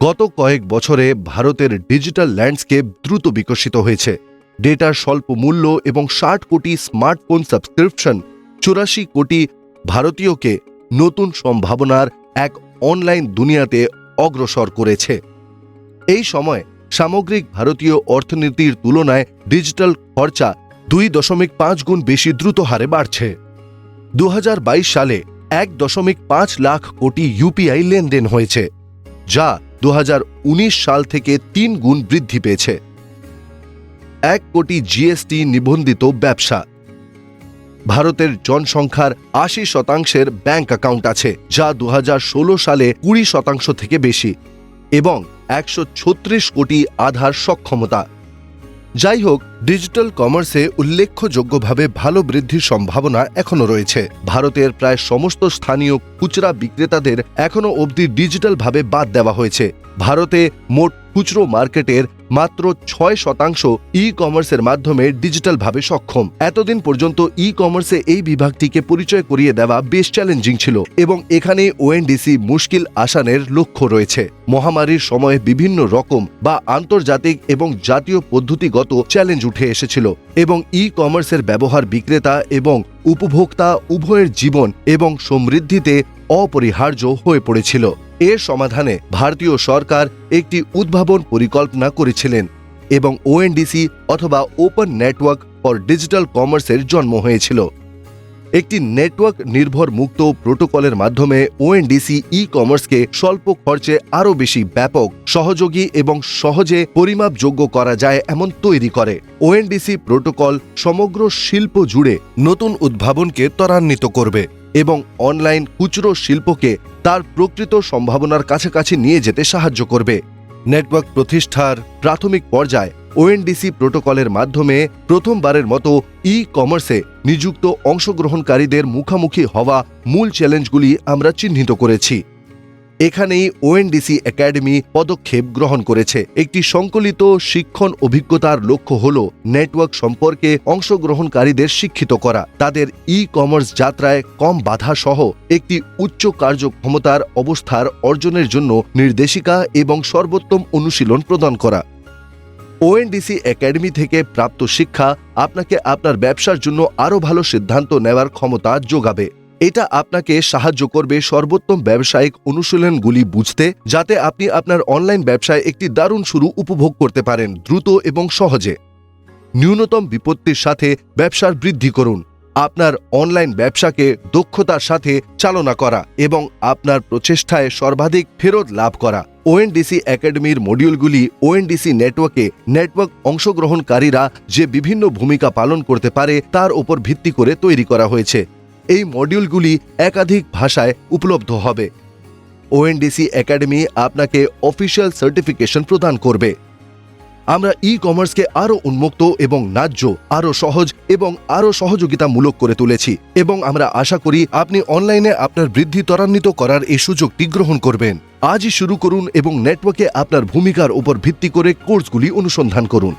গত কয়েক বছরে ভারতের ডিজিটাল ল্যান্ডস্কেপ দ্রুত বিকশিত হয়েছে। ডেটার স্বল্প মূল্য এবং ষাট কোটি স্মার্টফোন সাবস্ক্রিপশন চুরাশি কোটি ভারতীয়কে নতুন সম্ভাবনার এক অনলাইন দুনিয়াতে অগ্রসর করেছে। এই সময় সামগ্রিক ভারতীয় অর্থনীতির তুলনায় ডিজিটাল খরচা দুই দশমিক পাঁচ গুণ বেশি দ্রুত হারে বাড়ছে। দু হাজার বাইশ সালে এক দশমিক পাঁচ লাখ কোটি ইউপিআই লেনদেন হয়েছে, যা দু হাজার উনিশ সাল থেকে তিন গুণ বৃদ্ধি পেয়েছে। এক কোটি জিএসটি নিবন্ধিত ব্যবসা। ভারতের জনসংখ্যার আশি শতাংশের ব্যাংক অ্যাকাউন্ট আছে, যা দু হাজার ষোলো সালে কুড়ি শতাংশ থেকে বেশি এবং একশো ছত্রিশ কোটি আধার সক্ষমতা। যাই হোক ডিজিটাল কমার্সে উল্লেখযোগ্যভাবে ভালো বৃদ্ধির সম্ভাবনা এখনও রয়েছে। ভারতের প্রায় সমস্ত স্থানীয় খুচরা বিক্রেতাদের এখনও অবধি ডিজিটালভাবে বাদ দেওয়া হয়েছে। ভারতে মোট খুচরো মার্কেটের মাত্র ছয় শতাংশ ই কমার্সের মাধ্যমে ডিজিটালভাবে সক্ষম। এতদিন পর্যন্ত ই কমার্সে এই বিভাগটিকে পরিচয় করিয়ে দেওয়া বেশ চ্যালেঞ্জিং ছিল এবং এখানে ওএনডিসি মুশকিল আসানের লক্ষ্য রয়েছে। মহামারীর সময়ে বিভিন্ন রকম বা আন্তর্জাতিক এবং জাতীয় পদ্ধতিগত চ্যালেঞ্জ উঠে এসেছিল এবং ই কমার্সের ব্যবহার বিক্রেতা এবং উপভোক্তা উভয়ের জীবন এবং সমৃদ্ধিতে অপরিহার্য হয়ে পড়েছিল। এর সমাধানে ভারতীয় সরকার একটি উদ্ভাবন পরিকল্পনা করেছিলেন এবং ওএনডিসি অথবা ওপেন নেটওয়ার্ক ফর ডিজিটাল কমার্সের জন্ম হয়েছিল। একটি নেটওয়ার্ক নির্ভর মুক্ত প্রোটোকলের মাধ্যমে ওএনডিসি ই কমার্সকে স্বল্প খরচে আরও বেশি ব্যাপক, সহযোগী এবং সহজে পরিমাপযোগ্য করা যায় এমন তৈরি করে। ওএনডিসি প্রোটোকল সমগ্র শিল্প জুড়ে নতুন উদ্ভাবনকে ত্বরান্বিত করবে। এবং অনলাইন খুচরো শিল্পকে তার প্রকৃত সম্ভাবনার কাছাকাছি নিয়ে যেতে সাহায্য করবে। নেটওয়ার্ক প্রতিষ্ঠার প্রাথমিক পর্যায়ে ওএনডিসি প্রোটোকলের মাধ্যমে প্রথমবারের মতো ই কমার্সে নিযুক্ত অংশগ্রহণকারীদের মুখোমুখি হওয়া মূল চ্যালেঞ্জগুলি আমরা চিহ্নিত করেছি। এখানেই ওএনডিসি একাডেমি পদক্ষেপ গ্রহণ করেছে। একটি সংকলিত শিক্ষণ অভিজ্ঞতার লক্ষ্য হল নেটওয়ার্ক সম্পর্কে অংশগ্রহণকারীদের শিক্ষিত করা। তাদের ই কমার্স যাত্রায় কম বাধা সহ একটি উচ্চ কার্যক্ষমতার অবস্থার অর্জনের জন্য নির্দেশিকা এবং সর্বোত্তম অনুশীলন প্রদান করা। ওএনডিসি একাডেমি থেকে প্রাপ্ত শিক্ষা আপনাকে আপনার ব্যবসার জন্য আরও ভালো সিদ্ধান্ত নেওয়ার ক্ষমতা যোগাবে। এটা আপনাকে সাহায্য করবে সর্বোত্তম ব্যবসায়িক অনুশীলনগুলি বুঝতে, যাতে আপনি আপনার অনলাইন ব্যবসায় একটি দারুণ শুরু উপভোগ করতে পারেন দ্রুত এবং সহজে। ন্যূনতম বিপত্তির সাথে ব্যবসার বৃদ্ধি করুন। আপনার অনলাইন ব্যবসাকে দক্ষতার সাথে চালনা করা এবং আপনার প্রচেষ্টায় সর্বাধিক ফেরত লাভ করা। ওএনডিসি একাডেমির মডিউলগুলি ওএনডিসি নেটওয়ার্কে নেটওয়ার্ক অংশগ্রহণকারীরা যে বিভিন্ন ভূমিকা পালন করতে পারে, তার উপর ভিত্তি করে তৈরি করা হয়েছে। এই মডিউলগুলি একাধিক ভাষায় উপলব্ধ হবে। ওএনডিসি একাডেমি আপনাকে অফিসিয়াল সার্টিফিকেশন প্রদান করবে। আমরা ই কমার্সকে আরও উন্মুক্ত এবং ন্যায্য, আরও সহজ এবং আরও সহযোগিতামূলক করে তুলেছি এবং আমরা আশা করি আপনি অনলাইনে আপনার বৃদ্ধি ত্বরান্বিত করার এই সুযোগটি গ্রহণ করবেন। আজই শুরু করুন এবং নেটওয়ার্কে আপনার ভূমিকার উপর ভিত্তি করে কোর্সগুলি অনুসন্ধান করুন।